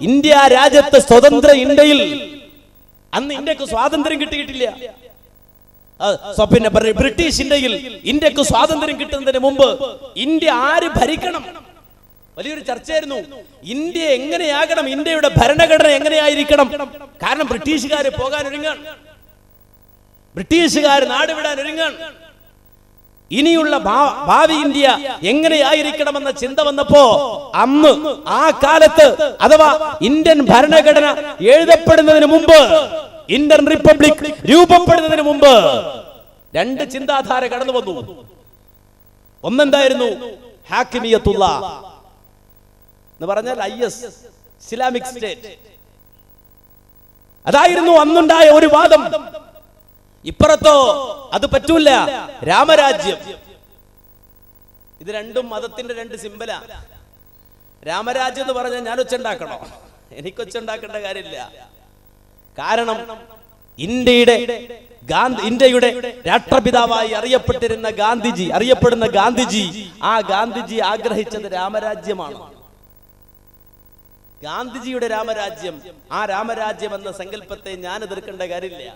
India രാജ്യത്തെ സ്വതന്ത്ര ഇന്ത്യയിൽ അന്ന് ഇന്ത്യയ്ക്ക് സ്വാതന്ത്ര്യം കിട്ടിയിട്ടില്ല. പിന്നെ ബ്രി- ബ്രിട്ടീഷ് ഇന്ത്യയിൽ ഇന്ത്യയ്ക്ക് സ്വാതന്ത്ര്യം കിട്ടുന്നതിന് മുമ്പ് ഇന്ത്യ ആര് ഭരിക്കണം? വലിയൊരു ചർച്ചയായിരുന്നു. ഇന്ത്യ എങ്ങനെയാകണം? ഇന്ത്യയുടെ ഭരണഘടന എങ്ങനെയായിരിക്കണം? കാരണം ബ്രിട്ടീഷുകാർ പോകാൻ ഒരുങ്ങാൻ ബ്രിട്ടീഷുകാർ നാടുവിടാൻ ഒരുങ്ങാൻ ഇനിയുള്ള ഭാവി ഇന്ത്യ എങ്ങനെയായിരിക്കണമെന്ന ചിന്ത വന്നപ്പോ അന്ന് ആ കാലത്ത് അഥവാ ഇന്ത്യൻ ഭരണഘടന എഴുതപ്പെടുന്നതിന് മുമ്പ് ഇന്ത്യൻ റിപ്പബ്ലിക് രൂപപ്പെടുന്നതിന് മുമ്പ് രണ്ട് ചിന്താധാര കടന്നു വന്നു. ഒന്നെന്തായിരുന്നു? ഹാക്കിമിയത്തുള്ള. എന്ന് പറഞ്ഞാൽ ഐ എസ് ഇസ്ലാമിക് സ്റ്റേറ്റ്. അതായിരുന്നു അന്നുണ്ടായ ഒരു വാദം. ഇപ്പുറത്തോ? അത് പറ്റൂല. രാമരാജ്യം. ഇത് രണ്ടും മതത്തിന്റെ രണ്ട് സിമ്പലാ. രാമരാജ്യം എന്ന് പറഞ്ഞാൽ ഞാൻ ഒച്ചുണ്ടാക്കണോ? എനിക്ക് ഒച്ചുണ്ടാക്കേണ്ട കാര്യമില്ല. കാരണം ഇന്ത്യയുടെ ഗാന്ധി ഇന്ത്യയുടെ രാഷ്ട്രപിതാവായി അറിയപ്പെട്ടിരുന്ന ഗാന്ധിജി അറിയപ്പെടുന്ന ഗാന്ധിജി ആ ഗാന്ധിജി ആഗ്രഹിച്ചത് രാമരാജ്യമാണ്. ഗാന്ധിജിയുടെ രാമരാജ്യം ആ രാമരാജ്യം എന്ന സങ്കല്പത്തെ ഞാൻ എതിർക്കേണ്ട കാര്യമില്ല.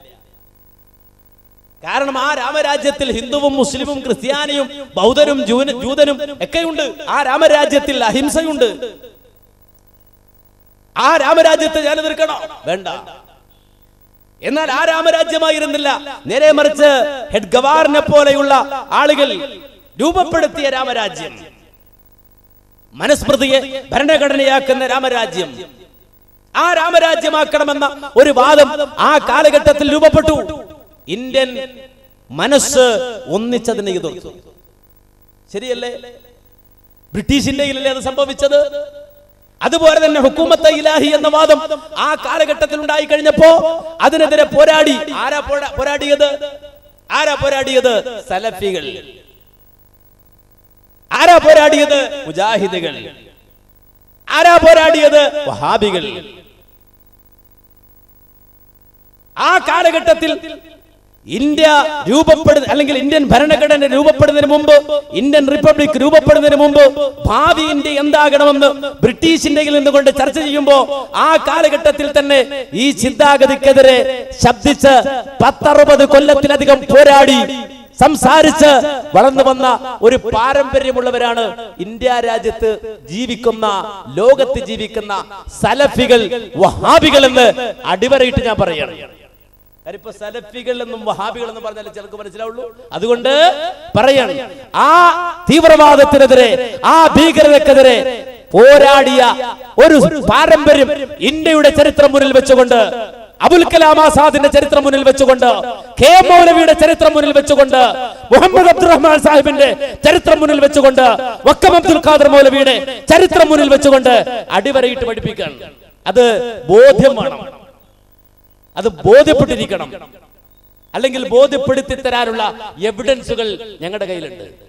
കാരണം ആ രാമരാജ്യത്തിൽ ഹിന്ദുവും മുസ്ലിമും ക്രിസ്ത്യാനിയും ബൗദ്ധരും ജൂതനും ഒക്കെയുണ്ട്. ആ രാമരാജ്യത്തിൽ അഹിംസയുണ്ട്. ആ രാമരാജ്യത്തെ ഞാൻ എതിർക്കണോ? വേണ്ട. എന്നാൽ ആ രാമരാജ്യമായിരുന്നില്ല. നേരെ മറിച്ച് ഹെഡ് ഗവാറിനെ പോലെയുള്ള ആളുകൾ രൂപപ്പെടുത്തിയ രാമരാജ്യം. മനസ്മൃതിയെ ഭരണഘടനയാക്കുന്ന രാമരാജ്യം. ആ രാമരാജ്യമാക്കണമെന്ന ഒരു വാദം ആ കാലഘട്ടത്തിൽ രൂപപ്പെട്ടു. ഇന്ത്യൻ മനസ്സ് ഒന്നിച്ചതിനെ എതിർത്തു ശരിയല്ലേ? ബ്രിട്ടീഷ് ഇന്ത്യയിലല്ലേ അത് സംഭവിച്ചത്? അതുപോലെ തന്നെ ഹുക്കൂമത്ത് ഇലാഹി എന്ന വാദം ആ കാലഘട്ടത്തിൽ ഉണ്ടായി കഴിഞ്ഞപ്പോ അതിനെതിരെ പോരാടി. ആരാ പോരാ- പോരാടിയത്? ആരാ പോരാടിയത്? സലഫികൾ. ആരാ പോരാടിയത്? മുജാഹിദുകൾ. ആരാ പോരാടിയത്? വഹാബികൾ. ആ കാലഘട്ടത്തിൽ ഇന്ത്യ രൂപപ്പെടുന്ന അല്ലെങ്കിൽ ഇന്ത്യൻ ഭരണഘടന രൂപപ്പെടുന്നതിന് മുമ്പ് ഇന്ത്യൻ റിപ്പബ്ലിക് രൂപപ്പെടുന്നതിന് മുമ്പ് ഭാവി ഇന്ത്യ എന്താകണമെന്ന് ബ്രിട്ടീഷ് ഇന്ത്യയിൽ നിന്നുകൊണ്ട് ചർച്ച ചെയ്യുമ്പോൾ ആ കാലഘട്ടത്തിൽ തന്നെ ഈ ചിന്താഗതിക്കെതിരെ ശബ്ദിച്ച് പത്തറുപത് കൊല്ലത്തിലധികം പോരാടി സംസാരിച്ച് വളർന്നു വന്ന ഒരു പാരമ്പര്യമുള്ളവരാണ് ഇന്ത്യ രാജ്യത്ത് ജീവിക്കുന്ന ലോകത്ത് ജീവിക്കുന്ന സലഫികൾ വഹാബികൾ എന്ന് അടിവരയിട്ട് ഞാൻ പറയണം ഇപ്പൊ സലഫികൾ എന്നും വഹാബികൾ എന്നും പറഞ്ഞാൽ ചിലർക്ക് മനസ്സിലാവുള്ളൂ. അതുകൊണ്ട് പറയാണ് ആ തീവ്രവാദത്തിനെതിരെ ആ ഭീകരതക്കെതിരെ പോരാടിയ ഒരു പാരമ്പര്യം ഇന്ത്യയുടെ ചരിത്രം മുന്നിൽ വെച്ചുകൊണ്ട് അബുൽ കലാം ആസാദിന്റെ ചരിത്രം മുന്നിൽ വെച്ചുകൊണ്ട് കെ മൗലവിയുടെ ചരിത്രം മുന്നിൽ വെച്ചുകൊണ്ട് മുഹമ്മദ് അബ്ദുറഹ്മാൻ സാഹിബിന്റെ ചരിത്രം മുന്നിൽ വെച്ചുകൊണ്ട് വക്കം അബ്ദുൽ ഖാദർ മൗലവിയുടെ ചരിത്രം മുന്നിൽ വെച്ചുകൊണ്ട് അടിവരയിട്ട് പഠിപ്പിക്കണം അത് ബോധ്യം വേണം. അത് ബോധ്യപ്പെട്ടിരിക്കണം. അല്ലെങ്കിൽ ബോധ്യപ്പെടുത്തി തരാനുള്ള എവിഡൻസുകൾ ഞങ്ങളുടെ കയ്യിലുണ്ട്.